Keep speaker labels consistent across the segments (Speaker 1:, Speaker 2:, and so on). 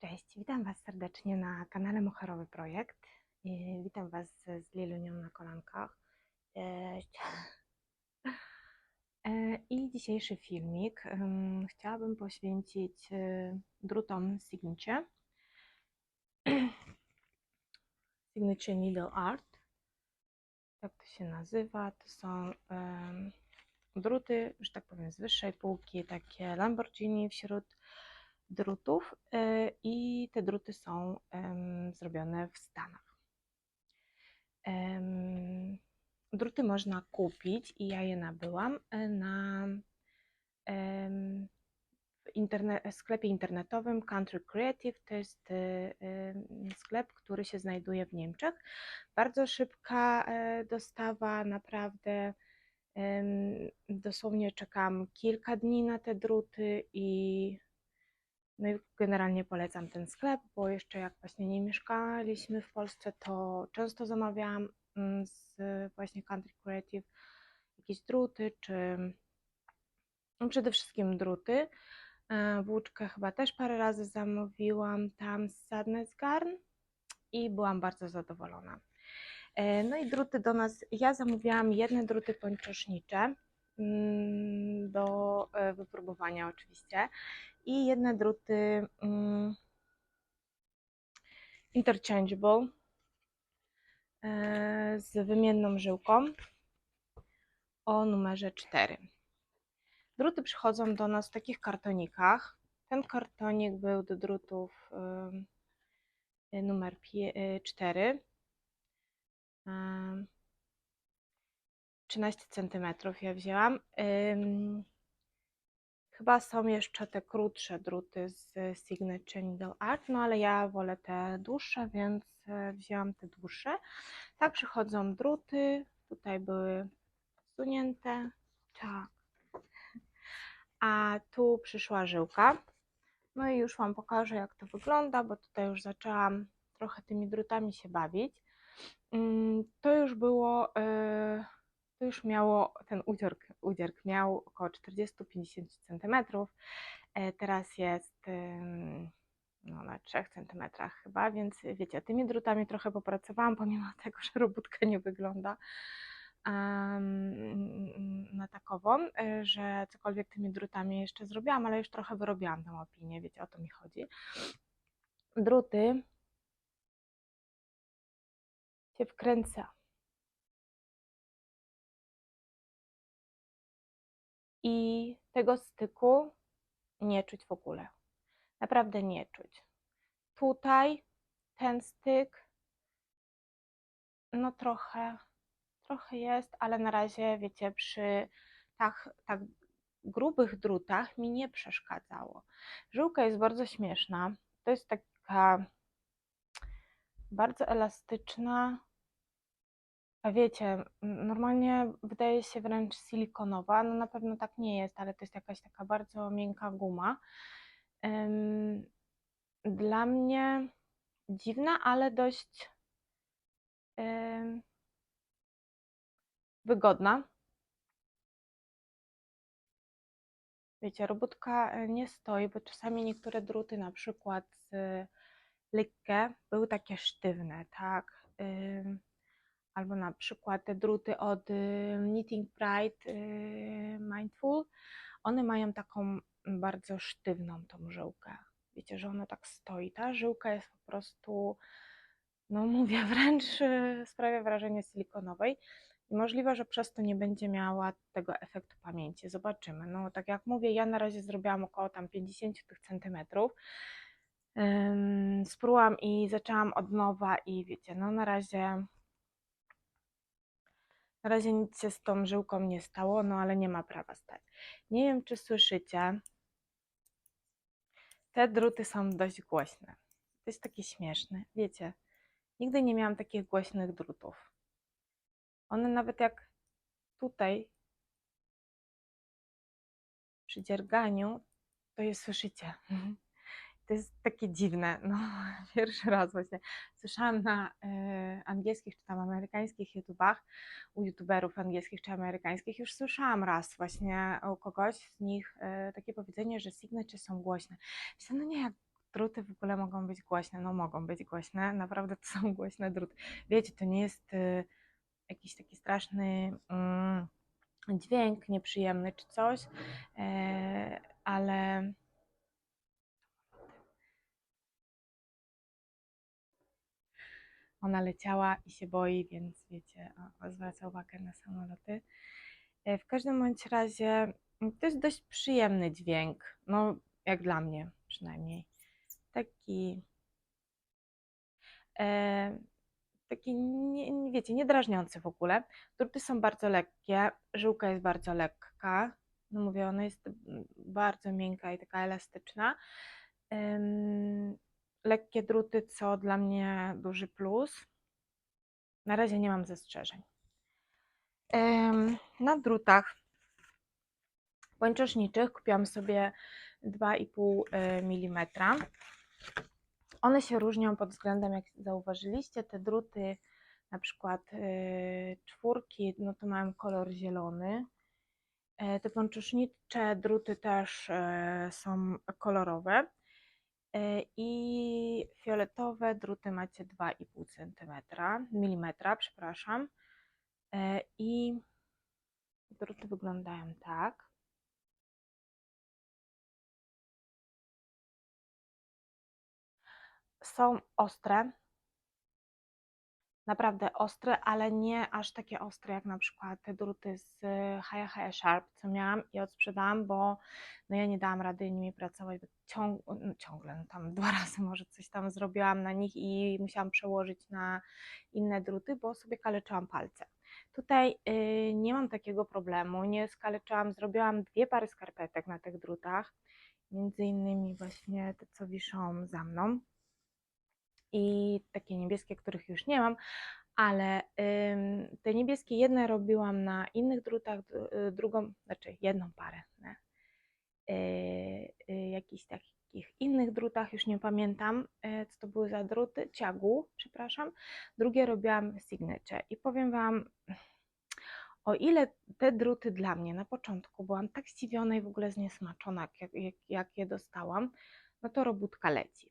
Speaker 1: Cześć, witam Was serdecznie na kanale Moherowy Projekt. Witam Was z z Lilunią na kolankach. Cześć. E, I dzisiejszy filmik chciałabym poświęcić e, drutom Signature. Signature Needle Art. Tak to się nazywa. To są druty, że tak powiem, z wyższej półki, takie Lamborghini wśród drutów y, i te druty są zrobione w Stanach. Druty można kupić i ja je nabyłam y, na sklepie internetowym Country Creative. To jest y, y, sklep, który się znajduje w Niemczech. Bardzo szybka e, dostawa, naprawdę. Dosłownie czekam kilka dni na te druty i no i generalnie polecam ten sklep, bo jeszcze jak właśnie nie mieszkaliśmy w Polsce, to często zamawiałam mm, z właśnie Country Creative jakieś druty, czy no przede wszystkim druty. E, Włóczkę chyba też parę razy zamówiłam tam z Sadness Garn i byłam bardzo zadowolona. E, No i druty do nas, ja zamówiłam jedne druty pończosznicze do e, wypróbowania oczywiście i jedne druty mm, interchangeable e, z wymienną żyłką o numerze 4. Druty przychodzą do nas w takich kartonikach. Ten kartonik był do drutów y, numer 4. 13 cm ja wzięłam. Ym, Chyba są jeszcze te krótsze druty z Signature Needle Art, no ale ja wolę te dłuższe, więc e, wzięłam te dłuższe. Tak przychodzą druty, tutaj były wsunięte, tak. A tu przyszła żyłka. No i już Wam pokażę, jak to wygląda, bo tutaj już zaczęłam trochę tymi drutami się bawić. To już było, e, to już miało, ten udzierk, udzierk miał około 40-50 cm. Teraz jest no, na 3 cm chyba, więc wiecie, tymi drutami trochę popracowałam, pomimo tego, że robótka nie wygląda na takową, y, że cokolwiek tymi drutami jeszcze zrobiłam, ale już trochę wyrobiłam tę opinię, wiecie, o to mi chodzi. Druty się wkręca. I tego styku nie czuć w ogóle. Naprawdę nie czuć. Tutaj ten styk, no trochę, trochę jest, ale na razie, wiecie, przy tak, tak grubych drutach mi nie przeszkadzało. Żyłka jest bardzo śmieszna. To jest taka bardzo elastyczna, wiecie, normalnie wydaje się wręcz silikonowa, no na pewno tak nie jest, ale to jest jakaś taka bardzo miękka guma. Dla mnie dziwna, ale dość wygodna. Wiecie, robótka e, nie stoi, bo czasami niektóre druty, na przykład z Lykke, były takie sztywne, tak? Albo na przykład te druty od y, Knitting Pride y, Mindful, one mają taką bardzo sztywną tą żyłkę. Wiecie, że ona tak stoi. Ta żyłka jest po prostu, no mówię, wręcz y, sprawia wrażenie silikonowej. I możliwe, że przez to nie będzie miała tego efektu pamięci. Zobaczymy. No tak jak mówię, ja na razie zrobiłam około tam 50 tych centymetrów. Ym, Sprułam i zaczęłam od nowa i wiecie, no na razie na razie nic się z tą żyłką nie stało, no ale nie ma prawa stać. Nie wiem, czy słyszycie. Te druty są dość głośne. To jest takie śmieszne. Wiecie, nigdy nie miałam takich głośnych drutów. One nawet jak tutaj przy dzierganiu, to je słyszycie. To jest takie dziwne. No, pierwszy raz właśnie słyszałam na e, angielskich czy tam amerykańskich YouTubach, u YouTuberów angielskich czy amerykańskich, już słyszałam raz właśnie u kogoś z nich e, takie powiedzenie, że signature są głośne. Myślę, no nie, jak druty w ogóle mogą być głośne. No mogą być głośne, naprawdę to są głośne druty. Wiecie, to nie jest y, jakiś taki straszny mm, dźwięk nieprzyjemny czy coś, e, ale ona leciała i się boi, więc wiecie, zwraca uwagę na samoloty. E, W każdym bądź razie mm, to jest dość przyjemny dźwięk, no jak dla mnie przynajmniej. Taki, e, taki nie, nie wiecie, niedrażniący w ogóle. Druty są bardzo lekkie, żyłka jest bardzo lekka. No mówię, ona jest mm, bardzo miękka i taka elastyczna. Lekkie druty, co dla mnie duży plus. Na razie nie mam zastrzeżeń. Na drutach łańcuszniczych kupiłam sobie 2,5 mm. One się różnią pod względem, jak zauważyliście, te druty, na przykład y, czwórki, no to mają kolor zielony. E, Te pączusznicze druty też e, są kolorowe. E, I fioletowe druty macie 2,5 cm, milimetra, przepraszam. E, I druty wyglądają tak. Są ostre, naprawdę ostre, ale nie aż takie ostre jak na przykład te druty z Haya Haya Sharp, co miałam i odsprzedałam, bo no ja nie dałam rady nimi pracować, bo ciąg, no ciągle, no tam dwa razy może coś tam zrobiłam na nich i musiałam przełożyć na inne druty, bo sobie kaleczyłam palce. Tutaj y, nie mam takiego problemu, nie skaleczyłam, zrobiłam dwie pary skarpetek na tych drutach, między innymi właśnie te, co wiszą za mną i takie niebieskie, których już nie mam, ale ym, te niebieskie jedne robiłam na innych drutach, y, drugą, znaczy jedną parę na y, y, jakichś takich innych drutach, już nie pamiętam, y, co to były za druty, ciagu, przepraszam. Drugie robiłam signature i powiem Wam, o ile te druty dla mnie na początku byłam tak zdziwiona i w ogóle zniesmaczona, jak, jak, jak je dostałam, no to robótka leci.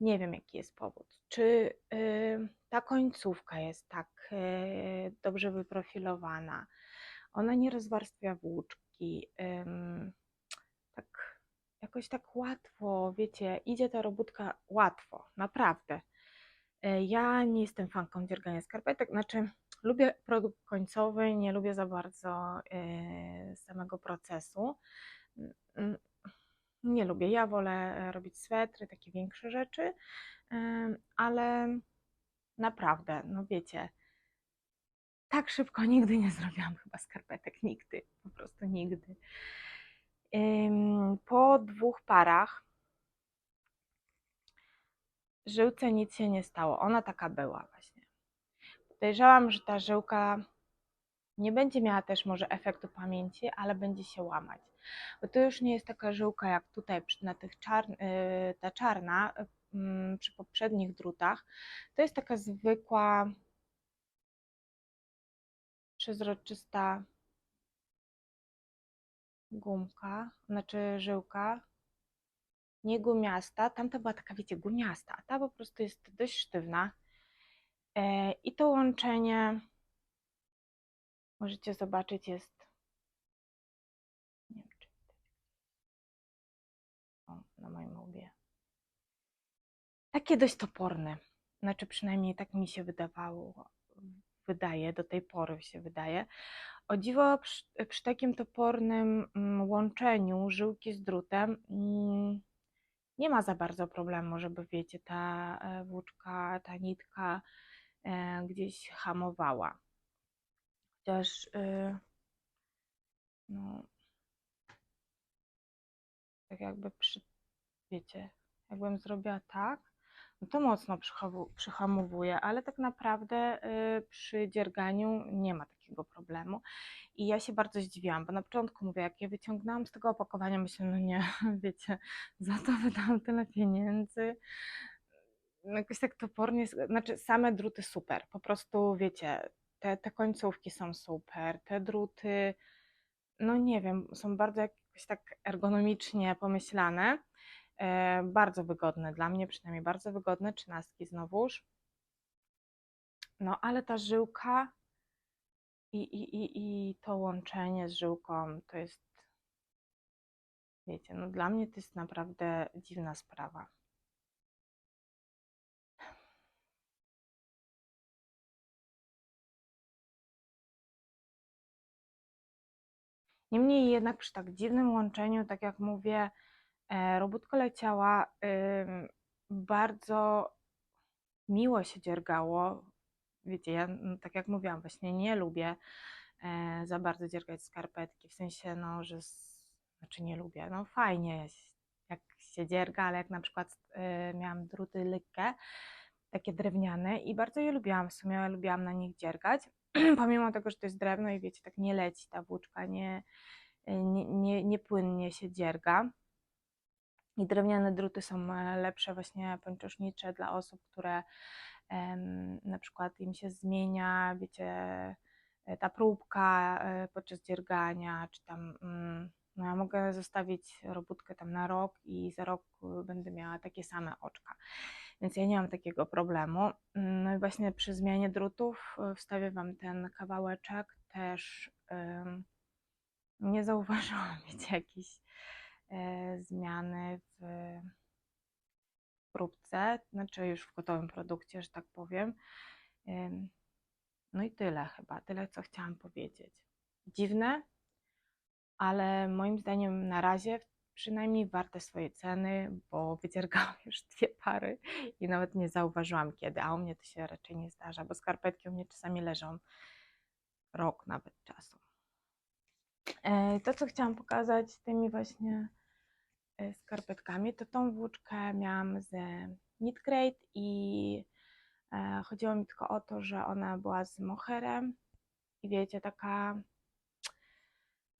Speaker 1: Nie wiem, jaki jest powód. Czy y, ta końcówka jest tak y, dobrze wyprofilowana? Ona nie rozwarstwia włóczki. ym, tak jakoś tak łatwo, wiecie, idzie ta robótka łatwo, naprawdę. Y, Ja nie jestem fanką dziergania skarpetek, znaczy lubię produkt końcowy, nie lubię za bardzo y, samego procesu. Nie lubię. Ja wolę e, robić swetry, takie większe rzeczy, ale naprawdę, no wiecie, tak szybko nigdy nie zrobiłam chyba skarpetek, nigdy, po prostu nigdy. Po dwóch parach żyłce nic się nie stało. Ona taka była właśnie. Podejrzewam, że ta żyłka nie będzie miała też może efektu pamięci, ale będzie się łamać. Bo to już nie jest taka żyłka jak tutaj na tych czarn, y, ta czarna mm, przy poprzednich drutach. To jest taka zwykła, przezroczysta gumka, znaczy żyłka, nie gumiasta. Tamta była taka, wiecie, gumiasta, a ta po prostu jest dość sztywna. E, I to łączenie możecie zobaczyć jest nie wiem, czy widać. o, na moim łbie. Takie dość toporne. Znaczy przynajmniej tak mi się wydawało, wydaje, do tej pory się wydaje. O dziwo przy, przy takim topornym mm, łączeniu żyłki z drutem mm, nie ma za bardzo problemu, żeby wiecie, ta e, włóczka, ta nitka e, gdzieś hamowała. Chociaż y, no, tak jakby przy, wiecie, jakbym zrobiła tak, no to mocno przyhamowuje, ale tak naprawdę y, przy dzierganiu nie ma takiego problemu. I ja się bardzo zdziwiłam, bo na początku mówię, jak je wyciągnęłam z tego opakowania, myślę, no nie, wiecie, za to wydałam tyle pieniędzy. No Jakoś tak topornie, znaczy same druty super, po prostu wiecie, te, te końcówki są super, te druty, no nie wiem, są bardzo jakoś tak ergonomicznie pomyślane. E, bardzo wygodne dla mnie, przynajmniej bardzo wygodne, trzynastki znowuż. No, ale ta żyłka i, i, i, i to łączenie z żyłką to jest, wiecie, no dla mnie to jest naprawdę dziwna sprawa. Niemniej jednak przy tak dziwnym łączeniu, tak jak mówię, robótka leciała, bardzo miło się dziergało. Wiecie, ja no, tak jak mówiłam, właśnie nie lubię e, za bardzo dziergać skarpetki, w sensie, no, że, znaczy nie lubię, no fajnie jak się dzierga, ale jak na przykład e, miałam druty lykkie, takie drewniane i bardzo je lubiłam, w sumie lubiłam na nich dziergać, pomimo tego, że to jest drewno i wiecie, tak nie leci ta włóczka, nie, nie, nie, nie płynnie się dzierga. I drewniane druty są e, lepsze właśnie pęczosznicze dla osób, które na przykład im się zmienia, wiecie, e, ta próbka e, podczas dziergania, czy tam, mm, no ja mogę zostawić robótkę tam na rok i za rok będę miała takie same oczka. Więc ja nie mam takiego problemu. No i właśnie przy zmianie drutów wstawię Wam ten kawałeczek. Też nie zauważyłam, wiecie, jakiejś e, zmiany w próbce, znaczy już w gotowym produkcie, że tak powiem. No i tyle chyba, tyle co chciałam powiedzieć. Dziwne, ale moim zdaniem na razie przynajmniej warte swoje ceny, bo wydziergałam już dwie pary i nawet nie zauważyłam kiedy, a u mnie to się raczej nie zdarza, bo skarpetki u mnie czasami leżą rok nawet czasu. E, To, co chciałam pokazać tymi właśnie e, skarpetkami, to tą włóczkę miałam z Knit Crate i e, chodziło mi tylko o to, że ona była z moherem i wiecie, taka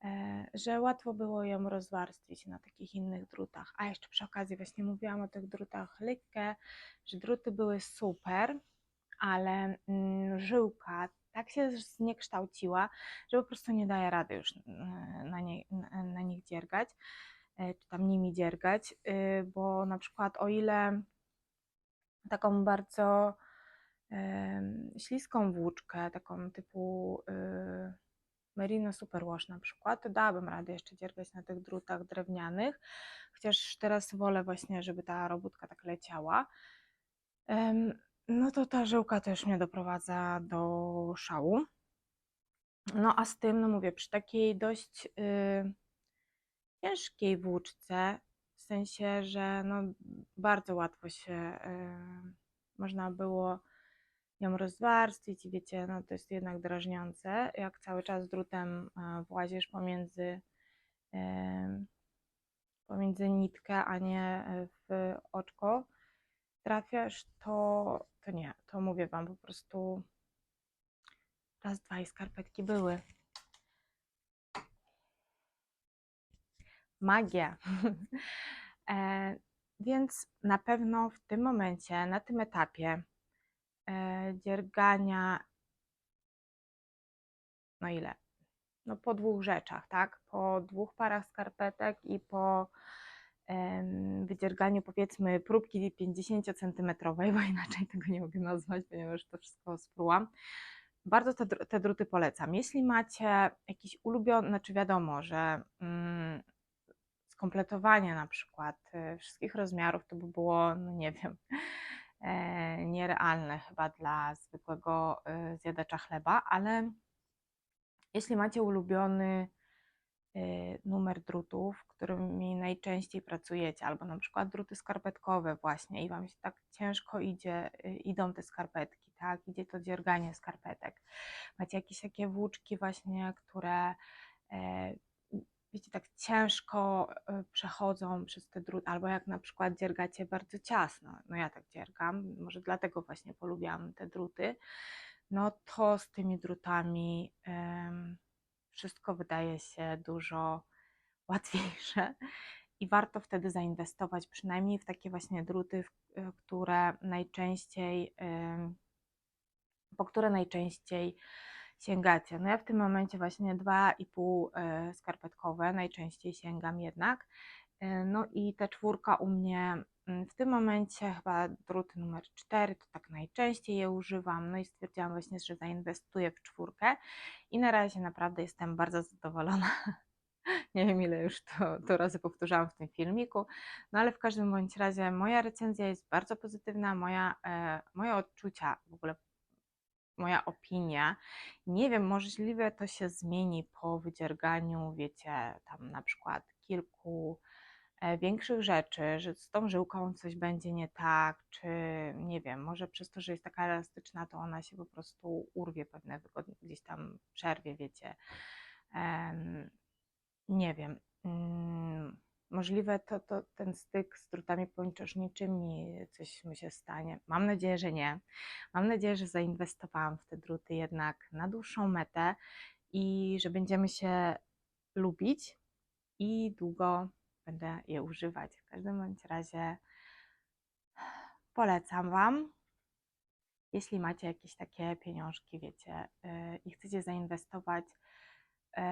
Speaker 1: e, że łatwo było ją rozwarstwić na takich innych drutach. A jeszcze przy okazji właśnie mówiłam o tych drutach lekkie, że druty były super, ale mm, żyłka tak się zniekształciła, że po prostu nie daje rady już na, nie, na, nich dziergać, e, czy tam nimi dziergać, y, bo na przykład o ile taką bardzo śliską włóczkę, taką typu y, Merino Superwash na przykład, to dałabym radę jeszcze dziergać na tych drutach drewnianych, chociaż teraz wolę właśnie, żeby ta robótka tak leciała. No to ta żyłka też mnie doprowadza do szału. No a z tym, no mówię, przy takiej dość y, ciężkiej włóczce, w sensie, że no bardzo łatwo się y, można było ją rozwarstwić i wiecie, no to jest jednak drażniące, jak cały czas drutem e, włazisz pomiędzy, e, pomiędzy nitkę, a nie w oczko trafiasz, to, to nie, to mówię Wam po prostu raz, dwa i skarpetki były. Magia. E, Więc na pewno w tym momencie, na tym etapie e, dziergania, no ile? No po dwóch rzeczach, tak? Po dwóch parach skarpetek i po wydzierganiu powiedzmy próbki 50 centymetrowej, bo inaczej tego nie mogę nazwać, ponieważ to wszystko sprułam. Bardzo te, te druty polecam. Jeśli macie jakiś ulubiony, znaczy wiadomo, że mm, skompletowanie na przykład y, wszystkich rozmiarów to by było, no nie wiem, e, nierealne chyba dla zwykłego y, zjadacza chleba, ale jeśli macie ulubiony numer drutów, którymi najczęściej pracujecie, albo na przykład druty skarpetkowe właśnie i Wam się tak ciężko idzie, idą te skarpetki, tak, idzie to dzierganie skarpetek. Macie jakieś takie włóczki właśnie, które e, wiecie, tak ciężko y, przechodzą przez te druty, albo jak na przykład dziergacie bardzo ciasno, no ja tak dziergam, może dlatego właśnie polubiłam te druty, no to z tymi drutami wszystko wydaje się dużo łatwiejsze i warto wtedy zainwestować przynajmniej w takie właśnie druty, y, które najczęściej, po które najczęściej sięgacie. No ja w tym momencie właśnie 2,5 e, skarpetkowe najczęściej sięgam jednak E, No i ta czwórka u mnie mm, w tym momencie chyba drut numer 4, to tak najczęściej je używam. No i stwierdziłam właśnie, że zainwestuję w czwórkę i na razie naprawdę jestem bardzo zadowolona. Nie wiem ile już to, to razy powtarzałam w tym filmiku, no ale w każdym bądź razie moja recenzja jest bardzo pozytywna, moja, e, moje odczucia, w ogóle moja opinia. Nie wiem, możliwe to się zmieni po wydzierganiu, wiecie, tam na przykład kilku e, większych rzeczy, że z tą żyłką coś będzie nie tak, czy nie wiem, może przez to, że jest taka elastyczna, to ona się po prostu urwie pewne wygodnie, gdzieś tam przerwie, wiecie. Em, nie wiem. Mm, Możliwe to, to ten styk z drutami pończoszniczymi coś mi się stanie. Mam nadzieję, że nie. Mam nadzieję, że zainwestowałam w te druty jednak na dłuższą metę i że będziemy się lubić i długo będę je używać. W każdym bądź razie polecam Wam. Jeśli macie jakieś takie pieniążki, wiecie, yy, i chcecie zainwestować yy,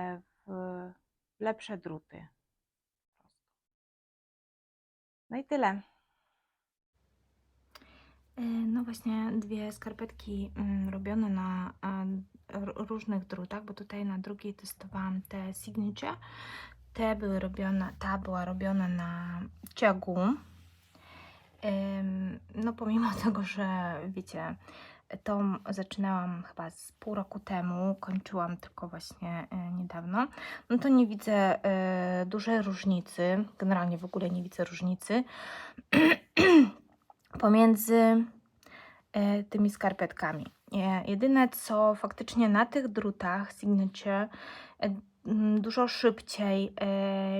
Speaker 1: w lepsze druty. No i tyle.
Speaker 2: E, No właśnie dwie skarpetki mm, robione na różnych drutach, bo tutaj na drugiej testowałam te Signature. Te były robione, ta była robiona na ciagu. No pomimo tego, że wiecie, tą zaczynałam chyba z pół roku temu, kończyłam tylko właśnie e, niedawno, no to nie widzę e, dużej różnicy, generalnie w ogóle nie widzę różnicy pomiędzy e, tymi skarpetkami. Jedyne co faktycznie na tych drutach Signature dużo szybciej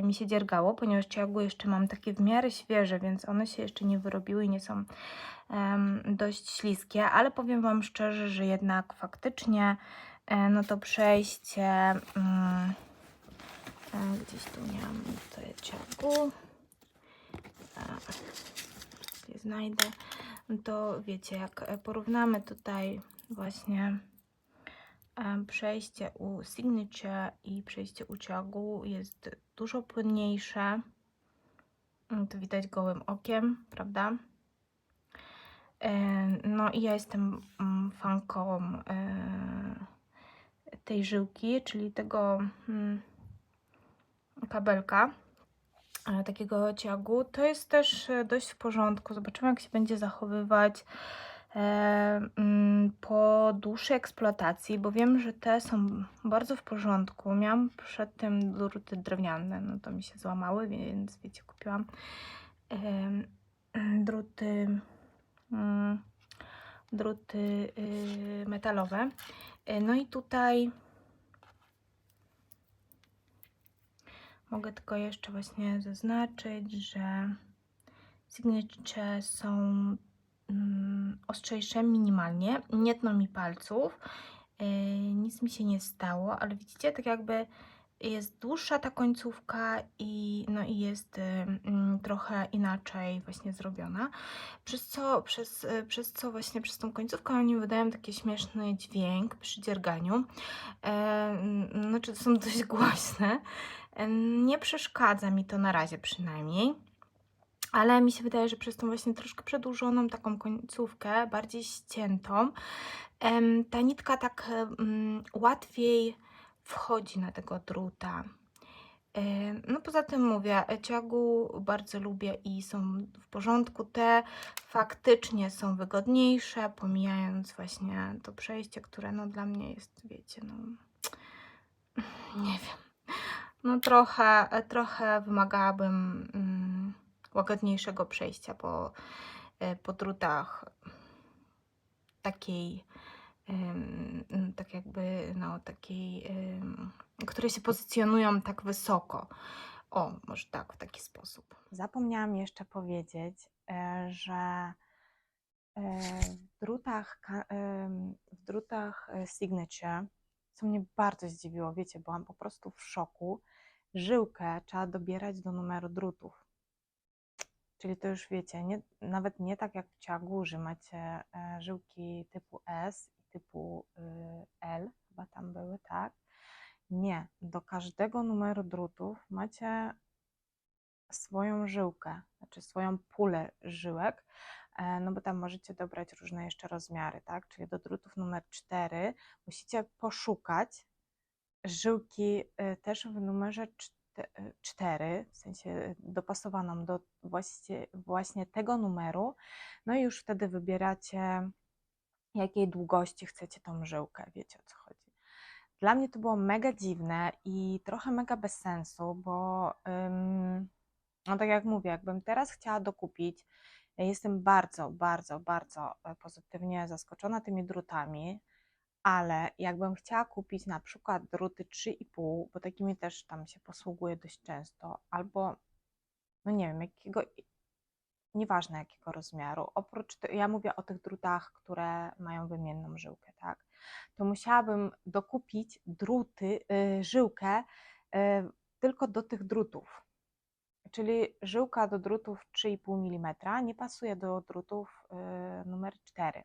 Speaker 2: mi się dziergało, ponieważ ciągły jeszcze mam takie w miarę świeże, więc one się jeszcze nie wyrobiły i nie są dość śliskie, ale powiem Wam szczerze, że jednak faktycznie e, no to przejście mm, e, gdzieś tu miałam tutaj ciągu je znajdę, to wiecie, jak e, porównamy tutaj właśnie przejście u Signature i przejście u ciągu jest dużo płynniejsze. Mm, To widać gołym okiem, prawda? E, No i ja jestem mm, fanką e, tej żyłki, czyli tego mm, kabelka e, takiego ciagu, to jest też dość w porządku. Zobaczymy, jak się będzie zachowywać mm, po dłuższej eksploatacji, bo wiem, że te są bardzo w porządku. Miałam przed tym druty drewniane, no to mi się złamały, więc wiecie, kupiłam druty, druty y, metalowe. E, No i tutaj Mogę tylko jeszcze właśnie zaznaczyć, że Signature są mm, ostrzejsze minimalnie. Nie tną mi palców. Yy, nic mi się nie stało, ale widzicie, tak jakby jest dłuższa ta końcówka i, no i jest ym, trochę inaczej właśnie zrobiona. Przez co, przez, y, przez co właśnie przez tą końcówkę oni wydają taki śmieszny dźwięk przy dzierganiu. E, znaczy są dość głośne. E, Nie przeszkadza mi to na razie przynajmniej. Ale mi się wydaje, że przez tą właśnie troszkę przedłużoną taką końcówkę, bardziej ściętą, ta nitka tak em, łatwiej wchodzi na tego druta. Em, No poza tym mówię, e, ciagu bardzo lubię i są w porządku. Te faktycznie są wygodniejsze, pomijając właśnie to przejście, które no dla mnie jest, wiecie, no nie wiem. No trochę, e, trochę wymagałabym mm, łagodniejszego przejścia po, e, po drutach takiej, tak jakby, no takiej, które się pozycjonują tak wysoko. O, może tak, w taki sposób.
Speaker 1: Zapomniałam jeszcze powiedzieć, e, że e, w drutach, w drutach e, Signature, co mnie bardzo zdziwiło, wiecie, byłam po prostu w szoku, żyłkę trzeba dobierać do numeru drutów. Czyli to już wiecie, nie, nawet nie tak jak w ciagu, że macie żyłki typu S typu y, L, chyba tam były, tak? Nie, do każdego numeru drutów macie swoją żyłkę, znaczy swoją pulę żyłek, e, no bo tam możecie dobrać różne jeszcze rozmiary, tak? Czyli do drutów numer 4 musicie poszukać żyłki y, też w numerze 4, w sensie dopasowaną do właśnie, właśnie tego numeru, no i już wtedy wybieracie jakiej długości chcecie tą żyłkę, wiecie o co chodzi. Dla mnie to było mega dziwne i trochę mega bez sensu, bo ym, no tak jak mówię, jakbym teraz chciała dokupić, jestem bardzo, bardzo, bardzo e, pozytywnie zaskoczona tymi drutami, ale jakbym chciała kupić na przykład druty 3,5, bo takimi też tam się posługuję dość często, albo no nie wiem, jakiego, nieważne jakiego rozmiaru, oprócz, te- ja mówię o tych drutach, które mają wymienną żyłkę, tak, to musiałabym dokupić druty, y, żyłkę y, tylko do tych drutów. Czyli żyłka do drutów 3,5 mm nie pasuje do drutów y, numer 4.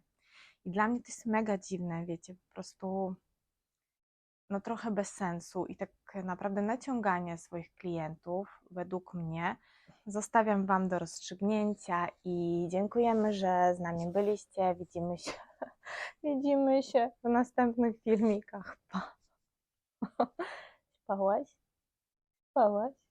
Speaker 1: I dla mnie to jest mega dziwne, wiecie, po prostu no trochę bez sensu i tak naprawdę naciąganie swoich klientów, według mnie, zostawiam Wam do rozstrzygnięcia i dziękujemy, że z nami byliście. Widzimy się, widzimy się w następnych filmikach. Pa. Spałaś? Spałaś?